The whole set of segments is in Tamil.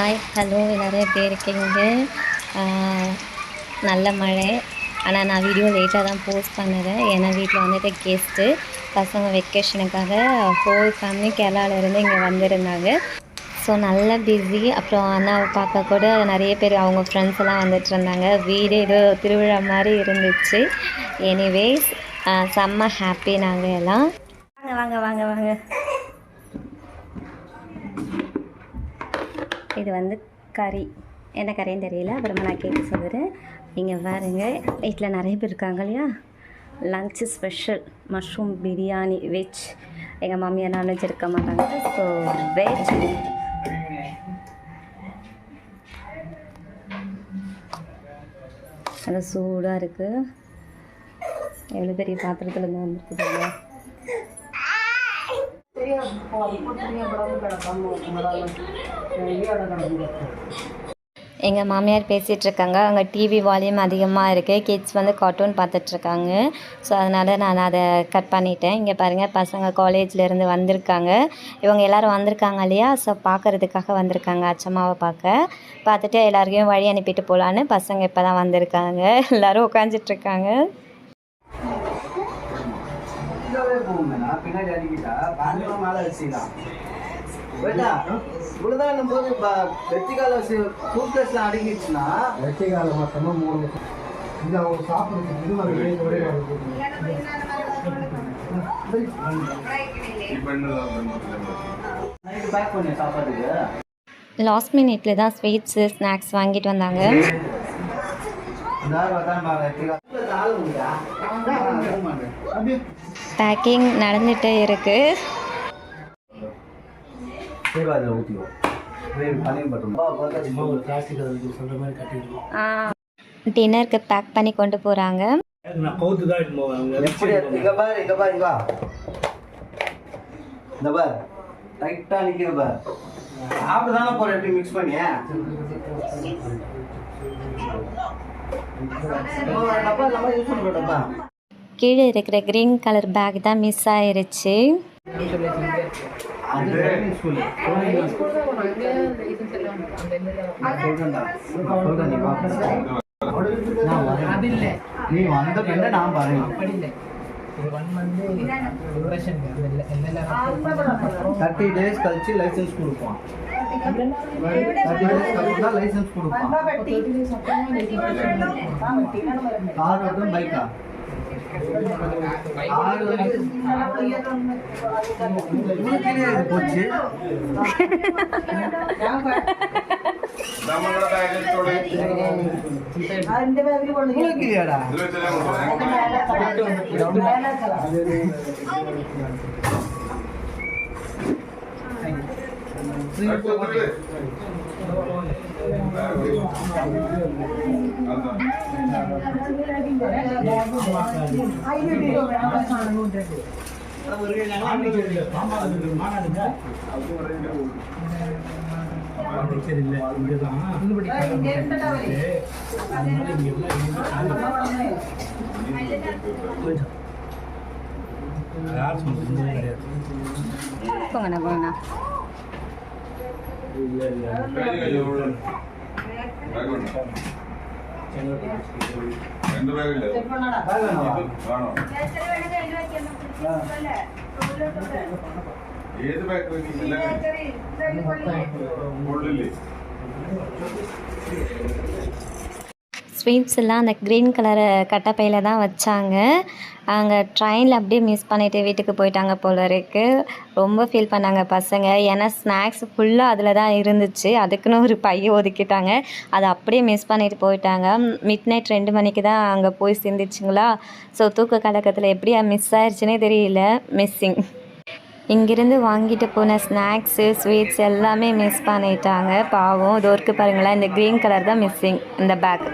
ஹாய் ஹலோ எல்லோரும் எப்படி இருக்கீங்க? நல்ல மழை. ஆனால் நான் வீடியோ லேட்டாக தான் போஸ்ட் பண்ணுறேன். ஏன்னா வீட்டில் வந்துட்டு கெஸ்ட்டு பசங்க வெக்கேஷனுக்காக ஹோல் ஃபேமிலி கேரளாவிலேருந்து இங்கே வந்திருந்தாங்க. ஸோ நல்லா பிஸி அப்புறம் அண்ணாவை பார்க்க கூட நிறைய பேர் அவங்க ஃப்ரெண்ட்ஸ் எல்லாம் வந்துட்டு இருந்தாங்க. வீடு ஏதோ திருவிழா மாதிரி இருந்துச்சு. எனிவேஸ் செம்ம ஹாப்பி நாங்கள் எல்லாம். வாங்க வாங்க வாங்க வாங்க. இது வந்து கறி. என்ன கறின்னு தெரியல. அப்புறமா நான் கேட்டு சொல்கிறேன் இங்கே பாருங்க. வீட்டில் நிறைய பேர் இருக்காங்க இல்லையா? Lunch special mushroom biryani veg எங்கள் மாமியார் நான்வெஜ் இருக்க மாட்டாங்க. ஸோ வெஜ் நல்லா சூடாக இருக்குது எவ்வளோ பெரிய பாத்திரத்தில் இருந்து எங்கள் மாமியார் பேசிகிட்ருக்காங்க அங்கே டிவி வால்யூம் அதிகமாக இருக்குது கிட்ஸ் வந்து கார்ட்டூன் பார்த்துட்ருக்காங்க ஸோ அதனால் நான் அதை கட் பண்ணிட்டேன். இங்கே பாருங்கள் பசங்க காலேஜ்லேருந்து வந்திருக்காங்க. இவங்க எல்லோரும் வந்திருக்காங்க இல்லையா? ஸோ பார்க்குறதுக்காக வந்திருக்காங்க. அச்சம்மாவை பார்க்க. பார்த்துட்டு எல்லாருக்கையும் வழி அனுப்பிட்டு போகலான்னு பசங்க இப்போ தான் வந்திருக்காங்க. எல்லோரும் உட்காந்துட்ருக்காங்க கீழவே போகுமேண்ணா பின்னாடி அடிக்கிட்டா பேண்ட்லாம் மேலே வச்சுக்கலாம் போயிட்டா இவ்வளோதான் போது வெற்றிக்கால சூட்கேஸ்லாம் அடங்கிடுச்சுன்னா வெற்றிகால மொத்தமாக மூணு இது அவங்க சாப்பிட்றதுக்கு இது மாதிரி ஒரே நைட்டு பேக் பண்ணி சாப்பாட்டுக்கு? லாஸ்ட் மினிட்ல தான் ஸ்வீட்ஸு ஸ்நாக்ஸ் வாங்கிட்டு வந்தாங்க எல்லாரும் உட்காந்து பாருங்க வெற்றிகால ஆள் உண்டா அப்படியே பேக்கிங் நடந்துகிட்டே இருக்கு. டின்னருக்கு பேக் பண்ணி கொண்டு போறாங்க. இந்த பார் பார் சாப்பிட்டு தானே போற எப்படி மிக்ஸ் பண்ணி கீழே இருக்கிற க்ரீன் கலர் பேக் தான் மிஸ் ஆயிருச்சு. நீ வந்த பின்ன நான் பாருங்க தேர்ட்டி டேஸ் கழிச்சு லைசன்ஸ் கொடுப்பான் தேர்ட்டி டேஸ் கழிச்சு தான் லைசன்ஸ் கொடுப்பான் கார் ஓட்டும் பைக்கா கார் வந்து இவ்வளவு கீழே இது போச்சு இவ்வளவு கீழேடா சரி இல்லை இங்கே தான் யார் சொல்றது கிடையாது போங்கண்ணா போங்கண்ணா. രണ്ട് ബാഗില്ലേ വേണോ ഏത് ബാഗ് ഉള്ളില്ലേ ஸ்வீட்ஸ் எல்லாம் அந்த க்ரீன் கலர் கட்டப்பையில் தான் வச்சாங்க. அங்கே ட்ரெயினில் அப்படியே மிஸ் பண்ணிவிட்டு வீட்டுக்கு போயிட்டாங்க போல இருக்குது ரொம்ப ஃபீல் பண்ணாங்க பசங்க. ஏன்னா ஸ்நாக்ஸ் ஃபுல்லாக அதில் தான் இருந்துச்சு. அதுக்குன்னு ஒரு பைய ஒதுக்கிட்டாங்க. அதை அப்படியே மிஸ் பண்ணிட்டு போயிட்டாங்க. மிட் நைட் ரெண்டு மணிக்கு தான் அங்கே போய் சேர்ந்துச்சுங்களா ஸோ தூக்க கலக்கத்தில் எப்படியா மிஸ் ஆயிடுச்சுனே தெரியல. மிஸ்ஸிங் இங்கிருந்து வாங்கிட்டு போன ஸ்நாக்ஸு ஸ்வீட்ஸ் எல்லாமே மிஸ் பண்ணிட்டாங்க. பாவம் டோருக்கு பாருங்களேன் இந்த க்ரீன் கலர் தான் மிஸ்ஸிங் இந்த பேக்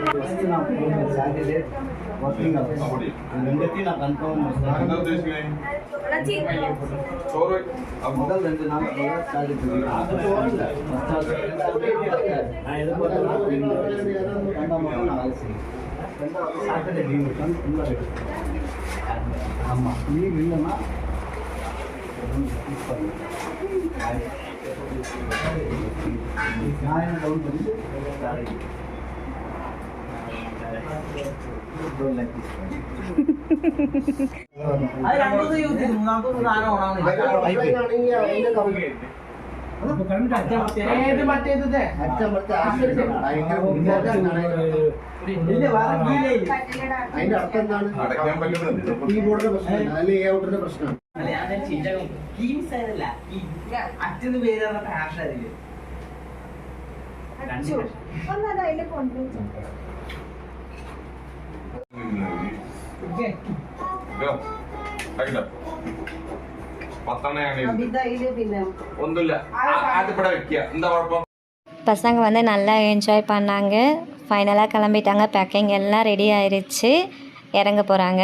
ஆமாம் லீவ் இல்லைன்னா മറ്റേത് അതിന്റെ അർത്ഥം എന്താണ് ഈ പ്രശ്നം അല്ലെങ്കിൽ പ്രശ്നം പ്രശ്നമാണ് അല്ല ഞാൻ കീംസ് ആയതല്ല അച്ഛന് പേര് പറഞ്ഞ ഹാഷ് ആയിരിക്കും പത്തെണ്ണയാണ് ഒന്നുമില്ല അതിപ്പടെ വെക്കുക എന്താ കുഴപ്പം பசங்க வந்து நல்லா என்ஜாய் பண்ணாங்க ஃபைனலாக கிளம்பிட்டாங்க பேக்கிங் எல்லாம் ரெடி ஆயிருச்சு இறங்க போகிறாங்க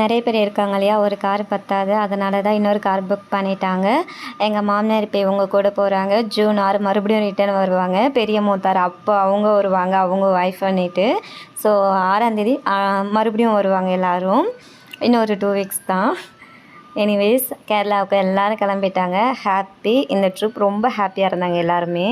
நிறைய பேர் இருக்காங்க இல்லையா? ஒரு கார் பத்தாது. அதனால தான் இன்னொரு கார் புக் பண்ணிட்டாங்க. எங்கள் மாமனார் இப்போ இவங்க கூட போகிறாங்க ஜூன் ஆறு மறுபடியும் ரிட்டர்ன் வருவாங்க. பெரிய மூத்தார் அப்போ அவங்க வருவாங்க. அவங்க ஒய்ஃப் பண்ணிட்டு ஸோ ஆறாந்தேதி மறுபடியும் வருவாங்க எல்லோரும். இன்னொரு டூ வீக்ஸ் தான். எனிவேஸ் கேரளாவுக்கு எல்லாரும் கிளம்பிட்டாங்க. ஹாப்பி இந்த ட்ரிப் ரொம்ப ஹாப்பியாக இருந்தாங்க எல்லாருமே.